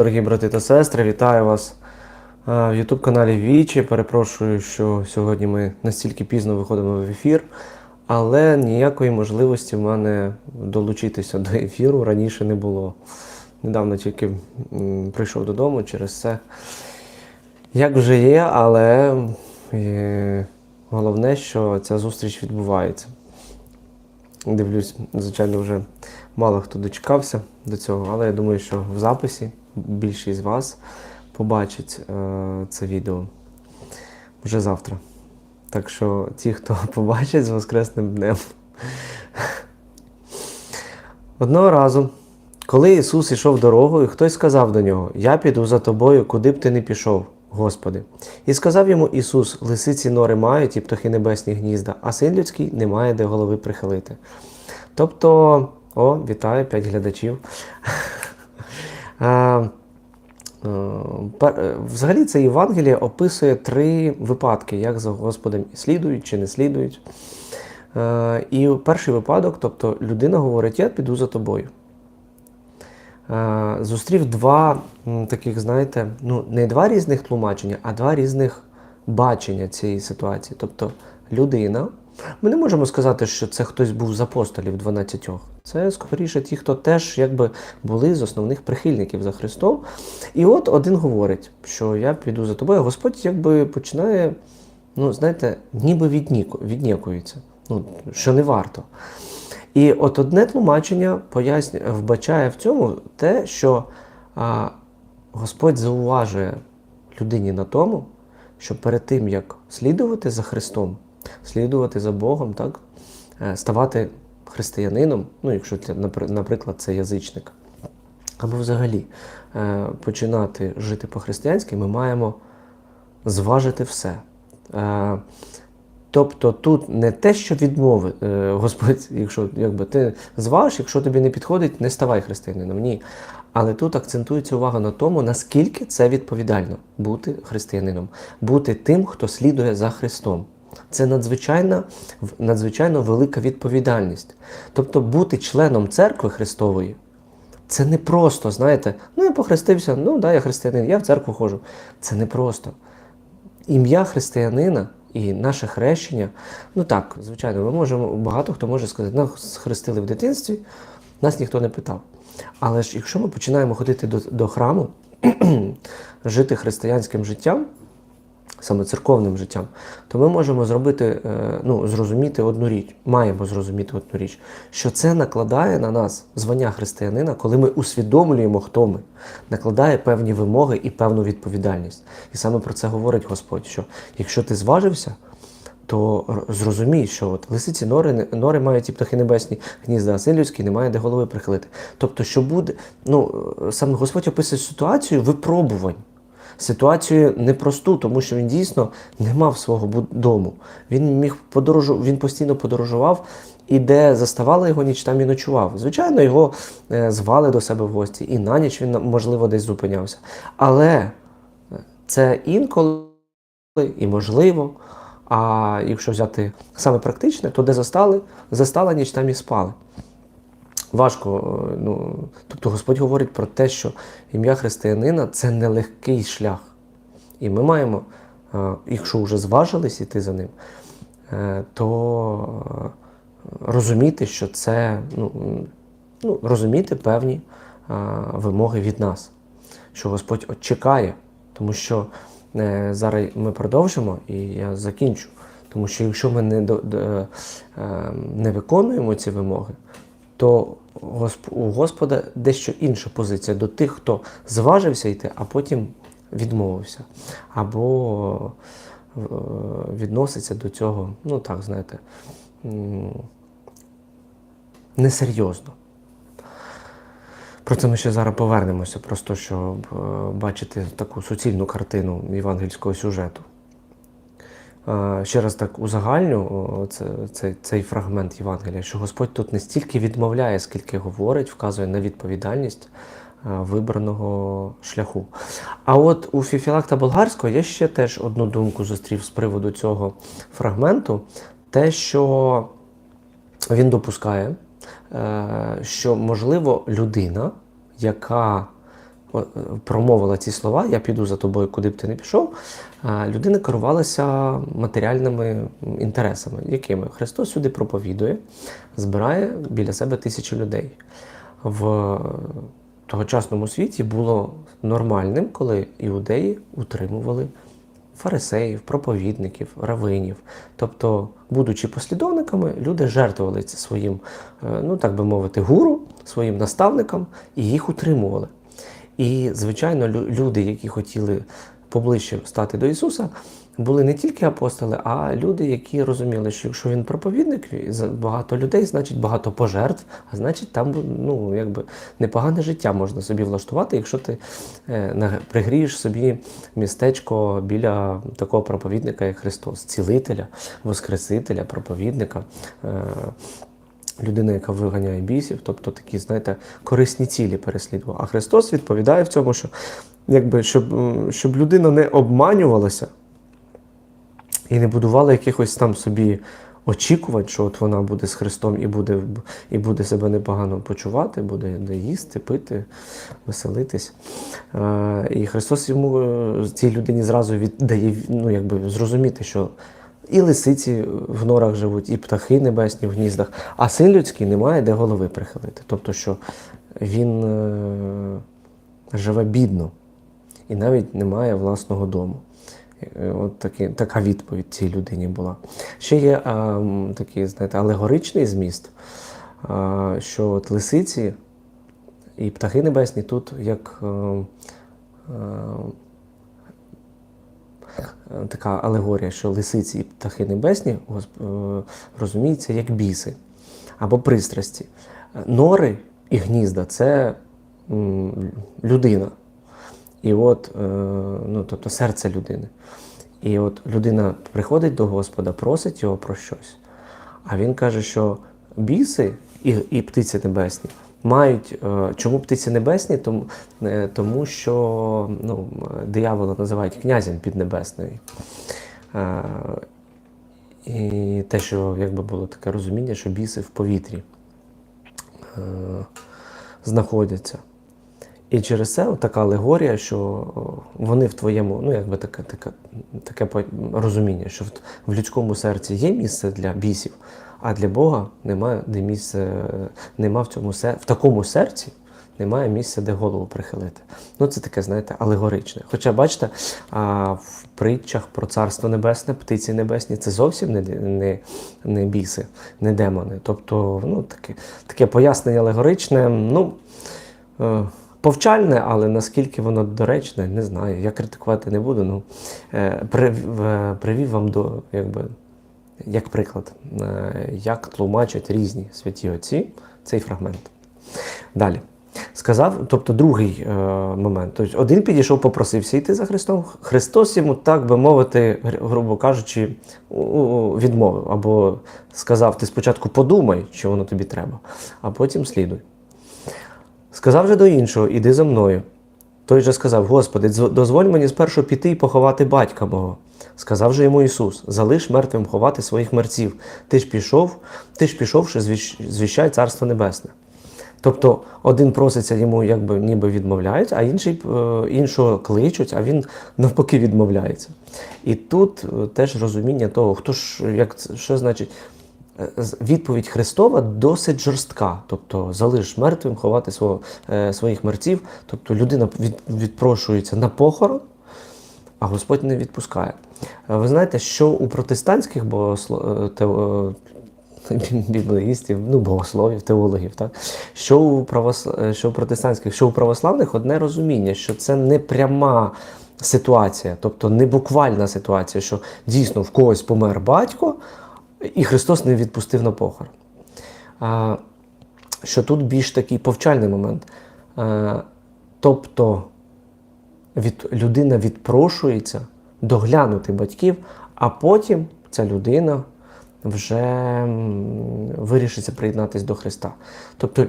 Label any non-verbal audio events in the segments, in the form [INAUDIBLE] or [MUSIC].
Дорогі брати та сестри, вітаю вас е, в YouTube каналі Вічі. Перепрошую, що сьогодні ми настільки пізно виходимо в ефір, але ніякої можливості в мене долучитися до ефіру раніше не було. Недавно тільки прийшов додому через це. Як вже є, але е, головне, що ця зустріч відбувається. Дивлюсь, звичайно, вже мало хто дочекався до цього, але я думаю, що в записі більшість з вас побачить е, це відео вже завтра. Так що ті, хто [LAUGHS] побачить з Воскресним днем. Одного разу, коли Ісус ішов дорогою, хтось сказав до нього: Я піду за тобою, куди б ти не пішов, Господи. І сказав йому Ісус: Лисиці нори мають і птахи небесні гнізда, а син людський не має де голови прихилити. Тобто, о, вітаю, п'ять глядачів. Е, е, Взагалі це Євангеліє описує три випадки, як за Господом слідують чи не слідують. Е, І перший випадок, тобто людина говорить, я піду за тобою. Зустрів два таких, знаєте, ну, не два різних тлумачення, а два різних бачення цієї ситуації. Тобто людина. Ми не можемо сказати, що це хтось був з апостолів 12. Це скоріше ті, хто теж якби були з основних прихильників за Христом. І от один говорить, що я піду за тобою. а Господь якби починає, ну, знаєте, ніби відніку, віднікується, ну, що не варто. І от одне тлумачення пояснює, вбачає в цьому те, що а, Господь зауважує людині на тому, що перед тим, як слідувати за Христом, слідувати за Богом, так, е, ставати християнином, ну, якщо наприклад, це язичник, або взагалі е, починати жити по-християнськи, ми маємо зважити все. Е, Тобто тут не те, що відмови, Господь, якщо якби ти зваж, якщо тобі не підходить, не ставай християнином. Ні. Але тут акцентується увага на тому, наскільки це відповідально бути християнином, бути тим, хто слідує за Христом. Це надзвичайна, надзвичайно велика відповідальність. Тобто бути членом церкви Христової це не просто, знаєте, ну я похрестився, ну да, я християнин, я в церкву ходжу. Це не просто. Ім'я християнина і наше хрещення, ну так, звичайно, ми можемо, багато хто може сказати, нас хрестили в дитинстві, нас ніхто не питав. Але ж якщо ми починаємо ходити до, до храму, [CLEARS THROAT] жити християнським життям, саме церковним життям, то ми можемо зробити, е, ну, зрозуміти одну річ, маємо зрозуміти одну річ, що це накладає на нас звання християнина, коли ми усвідомлюємо, хто ми, накладає певні вимоги і певну відповідальність. І саме про це говорить Господь: що якщо ти зважився, то зрозумій, що от лисиці нори, нори мають і птахи небесні гнізда, а син людський не має де голови прихилити. Тобто, що буде, ну е, саме Господь описує ситуацію випробувань. Ситуацію непросту, тому що він дійсно не мав свого дому. Він міг подорожу, він постійно подорожував, і де заставала його ніч, там і ночував. Звичайно, його е, звали до себе в гості, і на ніч він, можливо, десь зупинявся. Але е, це інколи і можливо. А якщо взяти саме практичне, то де застали, застала ніч, там і спали. Важко. е, Ну, тобто Господь говорить про те, що ім'я християнина це нелегкий шлях. І ми маємо, е, якщо вже зважились іти за ним, е, то розуміти, що це ну, ну, розуміти певні вимоги від нас, що Господь чекає, тому що зараз ми продовжимо і я закінчу. Тому що якщо ми не, до, до- е, не виконуємо ці вимоги, то у Господа дещо інша позиція до тих, хто зважився йти, а потім відмовився. Або е, відноситься до цього, ну так, знаєте, несерйозно. Про це ми ще зараз повернемося, просто щоб е, бачити таку суцільну картину євангельського сюжету. Ще раз так узагальню це, цей, цей фрагмент Євангелія, що Господь тут не стільки відмовляє, скільки говорить, вказує на відповідальність е, вибраного шляху. А от у Фіфілакта Болгарського я ще теж одну думку зустрів з приводу цього фрагменту, те, що він допускає, е, що можливо людина, яка промовила ці слова, я піду за тобою, куди б ти не пішов, людина керувалася матеріальними інтересами, якими Христос сюди проповідує, збирає біля себе тисячі людей. В тогочасному світі було нормальним, коли іудеї утримували фарисеїв, проповідників, равинів. Тобто, будучи послідовниками, люди жертвували своїм, е, ну так би мовити, гуру, своїм наставникам і їх утримували. І, звичайно, лю- люди, які хотіли поближче стати до Ісуса, були не тільки апостоли, а люди, які розуміли, що якщо він проповідник, багато людей, значить багато пожертв, а значить там ну, якби непогане життя можна собі влаштувати, якщо ти е, пригрієш собі містечко біля такого проповідника, як Христос, цілителя, воскресителя, проповідника. Е, людина, яка виганяє бісів, тобто такі, знаєте, корисні цілі переслідував. А Христос відповідає в цьому, що якби, щоб, щоб людина не обманювалася і не будувала якихось там собі очікувань, що от вона буде з Христом і буде, і буде себе непогано почувати, буде їсти, пити, веселитись. Е, І Христос йому е, цій людині зразу віддає ну, якби, зрозуміти, що і лисиці в норах живуть, і птахи небесні в гніздах, а син людський не має де голови прихилити. Тобто, що він е, живе бідно і навіть не має власного дому. Е, От такі, така відповідь цій людині була. Ще є а, такий, знаєте, алегоричний зміст, а, що от лисиці і птахи небесні тут як е, е, е, така алегорія, що лисиці і птахи небесні е, розуміються як біси або пристрасті. Нори і гнізда це людина. І от, е, ну, тобто серце людини. І от людина приходить до Господа, просить його про щось. А він каже, що біси і, і птиці небесні мають. е, Чому птиці небесні? Тому, е, тому що ну, диявола називають князем піднебесної. Е, І те, що якби було таке розуміння, що біси в повітрі знаходяться. І через це така алегорія, що вони в твоєму, ну якби таке, таке, таке розуміння, що в, людському серці є місце для бісів, а для Бога немає де місце, нема в цьому в такому серці немає місця, де голову прихилити. Ну це таке, знаєте, алегоричне. Хоча, бачите, а, в притчах про царство небесне, птиці небесні це зовсім не, не, не біси, не демони. Тобто, ну таке, таке пояснення алегоричне. ну... Повчальне, але наскільки воно доречне, не знаю. Я критикувати не буду. Ну, е, е, привів вам до, якби, як приклад, е, як тлумачать різні святі отці цей фрагмент. Далі. Сказав, тобто другий е, момент. Тобто один підійшов, попросився йти за Христом. Христос йому, так би мовити, грубо кажучи, відмовив. Або сказав: ти спочатку подумай, чи воно тобі треба, а потім слідуй. Сказав же до іншого, іди за мною. Той же сказав: Господи, дозволь мені спершу піти і поховати батька мого. Сказав же йому Ісус: Залиш мертвим ховати своїх мерців. Ти ж пішов, ти ж пішовши, звіщ- звіщай Царство Небесне. Тобто один проситься йому, якби ніби відмовляють, а інший, е, іншого кличуть, а він навпаки відмовляється. І тут е, теж розуміння того, хто ж як що значить. Е, Відповідь Христова досить жорстка, тобто залиш мертвим ховати свого, е, своїх мерців. Тобто людина від, відпрошується на похорон, а Господь не відпускає. Е, Ви знаєте, що у протестантських богосло... е, [LAUGHS] біблеїстів, ну, богословів, теологів, так? Що, у правос... е, що у протестантських, що у православних одне розуміння, що це не пряма ситуація, тобто не буквальна ситуація, що дійсно в когось помер батько, і Христос не відпустив на похорон. А, що тут більш такий повчальний момент. А, тобто від, людина відпрошується доглянути батьків, а потім ця людина вже вирішиться приєднатися до Христа. Тобто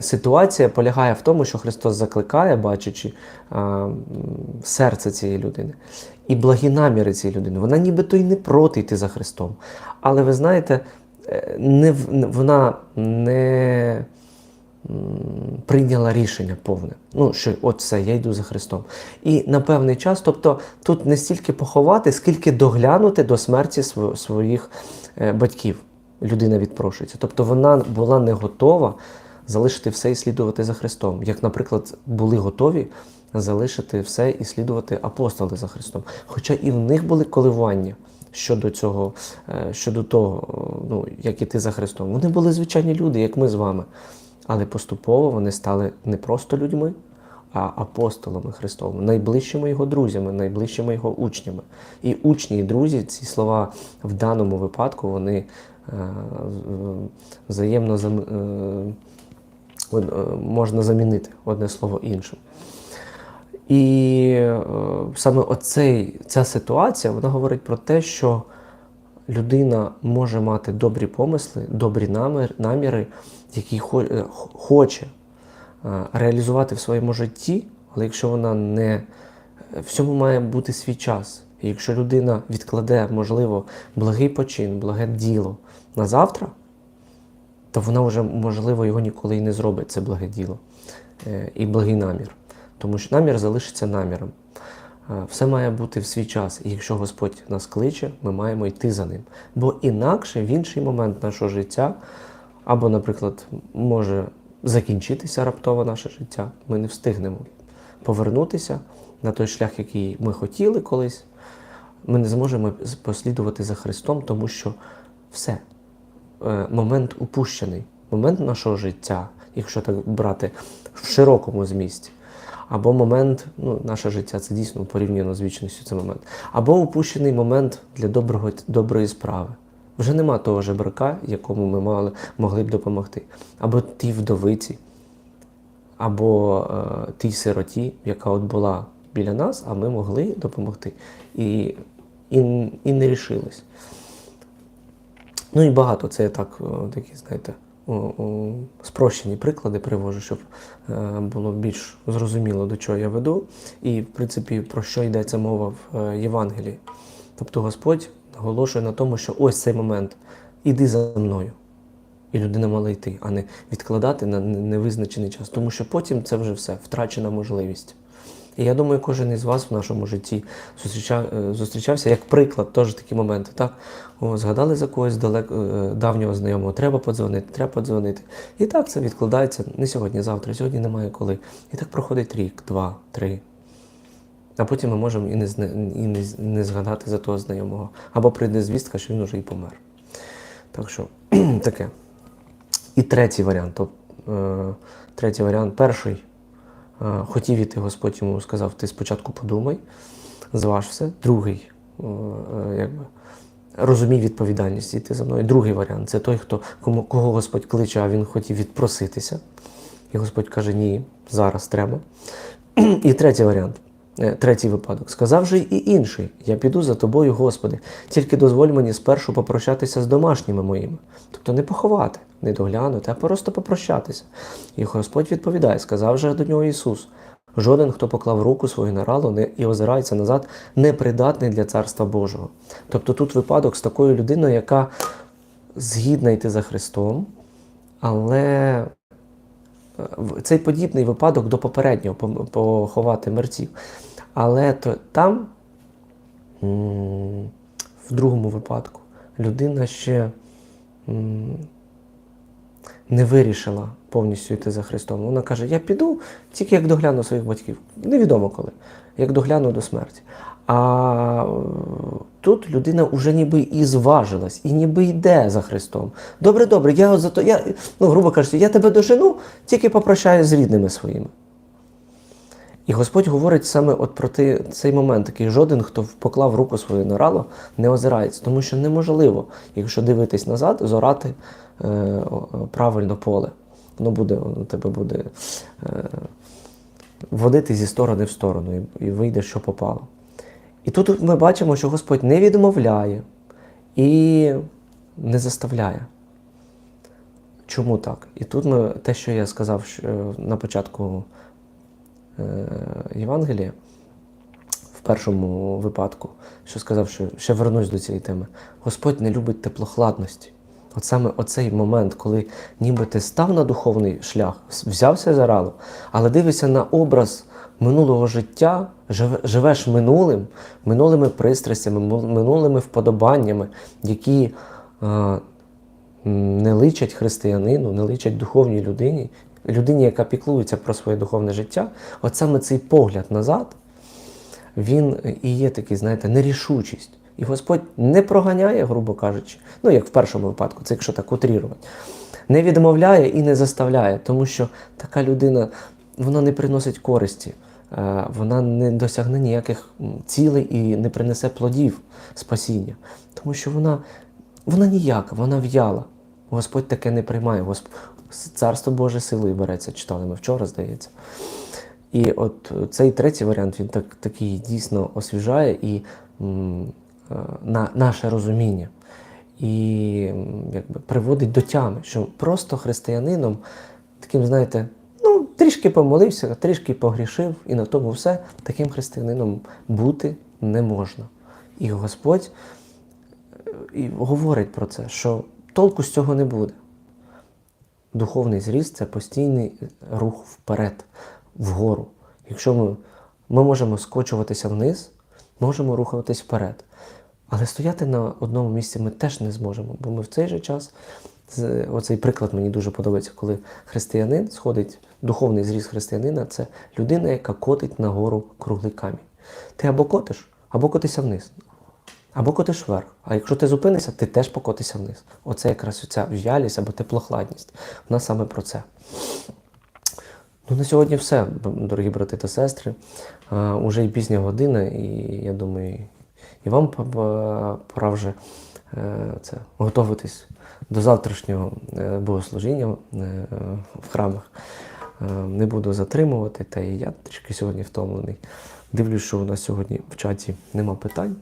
ситуація полягає в тому, що Христос закликає, бачачи а, серце цієї людини і благі наміри цієї людини. Вона нібито й не проти йти за Христом. Але ви знаєте, е, не, вона не прийняла рішення повне. Ну, що от все, я йду за Христом. І на певний час, тобто тут не стільки поховати, скільки доглянути до смерті своїх е, батьків. Людина відпрошується. Тобто вона була не готова залишити все і слідувати за Христом. Як, наприклад, були готові залишити все і слідувати апостоли за Христом. Хоча і в них були коливання щодо цього, е, щодо того, ну, як іти за Христом. Вони були звичайні люди, як ми з вами. Але поступово вони стали не просто людьми, а апостолами Христовими, найближчими його друзями, найближчими його учнями. І учні, і друзі, ці слова в даному випадку вони е, взаємно е, можна замінити одне слово іншим. І е, саме оцей, ця ситуація вона говорить про те, що людина може мати добрі помисли, добрі наміри, які е, хоче е, реалізувати в своєму житті, але якщо вона не всьому має бути свій час. І якщо людина відкладе, можливо, благий почин, благе діло на завтра, то вона вже, можливо, його ніколи і не зробить, це благе діло е, і благий намір. Тому що намір залишиться наміром. Все має бути в свій час. І якщо Господь нас кличе, ми маємо йти за ним. Бо інакше в інший момент нашого життя, або, наприклад, може закінчитися раптово наше життя, ми не встигнемо повернутися на той шлях, який ми хотіли колись. Ми не зможемо послідувати за Христом, тому що все, момент упущений, момент нашого життя, якщо так брати в широкому змісті. Або момент, ну, наше життя це дійсно порівняно з вічністю це момент. Або упущений момент для доброго, доброї справи. Вже нема того жебрака, якому ми мали, могли б допомогти. Або тій вдовиці, або е, тій сироті, яка от була біля нас, а ми могли допомогти. І, і, і не рішились. Ну і багато. Це я так, такі, знаєте, спрощені приклади привожу, щоб е, було більш зрозуміло, до чого я веду, і, в принципі, про що йдеться мова в е, Євангелії. Тобто Господь наголошує на тому, що ось цей момент, іди за мною. І людина мала йти, а не відкладати на невизначений час, тому що потім це вже все, втрачена можливість. І я думаю, кожен із вас в нашому житті е, зустрічався як приклад, теж такі моменти. Так? О, згадали за когось далек, е, давнього знайомого, треба подзвонити, треба подзвонити. І так це відкладається не сьогодні, завтра, сьогодні немає коли. І так проходить рік, два, три. А потім ми можемо і не, і не, не згадати за того знайомого. Або прийде звістка, що він уже і помер. Так що [CLEARS THROAT] таке. І третій варіант. Тоб, е, третій варіант. Перший. Е, хотів іти, Господь йому сказав, ти спочатку подумай, зваж все. Другий, е, е, якби, розумій відповідальність іти за мною. Другий варіант це той, хто, кому, кого Господь кличе, а він хотів відпроситися. І Господь каже, ні, зараз треба. [CLEARS THROAT] І третій варіант. Е, Третій випадок. Сказав же і інший: Я піду за тобою, Господи, тільки дозволь мені спершу попрощатися з домашніми моїми. Тобто не поховати, не доглянути, а просто попрощатися. І Господь відповідає, сказав же до нього Ісус: Жоден, хто поклав руку свою на рало і озирається назад, непридатний для Царства Божого. Тобто тут випадок з такою людиною, яка згідна йти за Христом, але е, цей подібний випадок до попереднього поховати мерців. Але то, там, в другому випадку, людина ще не вирішила повністю йти за Христом. Вона каже: Я піду тільки як догляну своїх батьків. Невідомо коли, як догляну до смерті. А е, тут людина вже ніби і зважилась, і ніби йде за Христом. Добре, добре, я зато, я, ну, грубо кажучи, я тебе дожену, тільки попрощаюсь з рідними своїми. І Господь говорить саме от про цей момент, такий жоден, хто поклав руку свою на рало, не озирається, тому що неможливо, якщо дивитись назад, зорати е, правильно поле. Воно буде, воно тебе буде е, водити зі сторони в сторону, і, і вийде, що попало. І тут ми бачимо, що Господь не відмовляє і не заставляє. Чому так? І тут ми те, що я сказав що, е, на початку Євангелія, в першому випадку, що сказав, що ще вернусь до цієї теми. Господь не любить теплохладності. От саме оцей момент, коли ніби ти став на духовний шлях, взявся за рало, але дивишся на образ минулого життя, живеш минулим, минулими пристрастями, минулими вподобаннями, які е, не личать християнину, не личать духовній людині, людині, яка піклується про своє духовне життя, от саме цей погляд назад, він і є такий, знаєте, нерішучість. І Господь не проганяє, грубо кажучи, ну як в першому випадку, це якщо так утрірувати, не відмовляє і не заставляє, тому що така людина вона не приносить користі, е, вона не досягне ніяких цілей і не принесе плодів спасіння, тому що вона, вона ніяка, вона в'яла. Господь таке не приймає. Госп... Царство Боже силою береться, читали ми вчора, здається. І от цей третій варіант він так, такий дійсно освіжає і м, е, на наше розуміння. І якби, приводить до тями, що просто християнином, таким, знаєте, ну, трішки помолився, трішки погрішив, і на тому все. Таким християнином бути не можна. І Господь е, і говорить про це, що толку з цього не буде. Духовний зріст це постійний рух вперед, вгору. Якщо ми, ми можемо скочуватися вниз, можемо рухатись вперед. Але стояти на одному місці ми теж не зможемо, бо ми в цей же час, оцей приклад мені дуже подобається, коли християнин сходить, духовний зріст християнина це людина, яка котить нагору круглий камінь. Ти або котиш, або котися вниз. Або котиш вверх. А якщо ти зупинишся, ти теж покотишся вниз. Оце якраз ця в'ялість або теплохладність. Вона саме про це. Ну, на сьогодні все, дорогі брати та сестри. А, уже і пізня година, і я думаю, і вам пора вже е, це, готуватись до завтрашнього е, богослужіння е, в храмах. Не буду затримувати, та і я трішки сьогодні втомлений. Дивлюсь, що у нас сьогодні в чаті нема питань.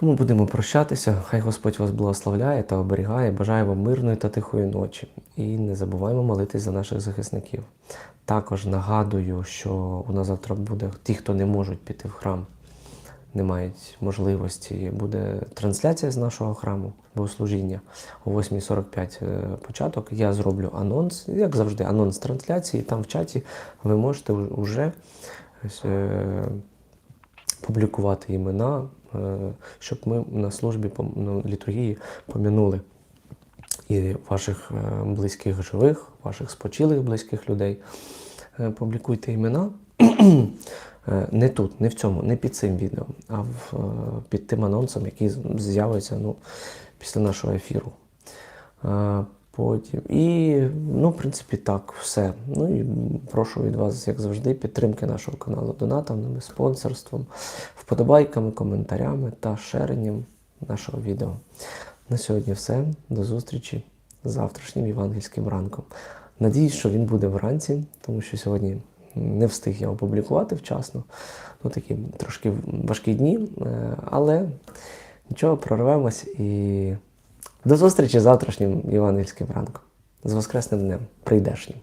Тому будемо прощатися. Хай Господь вас благословляє та оберігає. Бажаю вам мирної та тихої ночі. І не забуваємо молитись за наших захисників. Також нагадую, що у нас завтра буде ті, хто не можуть піти в храм, не мають можливості. Буде трансляція з нашого храму, богослужіння о 8.45 е, початок. Я зроблю анонс, як завжди, анонс трансляції. Там в чаті ви можете вже публікувати імена, е, щоб ми на службі пом- ну, літургії пом'янули і ваших е, близьких живих, ваших спочилих близьких людей. Е, Публікуйте імена. Е, Не тут, не в цьому, не під цим відео, а в, е, під тим анонсом, який з'явиться ну, після нашого ефіру. Потім. І, ну, в принципі, так, все. Ну і прошу від вас, як завжди, підтримки нашого каналу донатами, спонсорством, вподобайками, коментарями та шеренням нашого відео. На сьогодні все. До зустрічі з завтрашнім євангельським ранком. Надіюсь, що він буде вранці, тому що сьогодні не встиг я опублікувати вчасно. Ну, такі трошки важкі дні, е, але нічого, прорвемось і до зустрічі завтрашнім Іванівським ранком. З Воскресним днем, прийдешнім.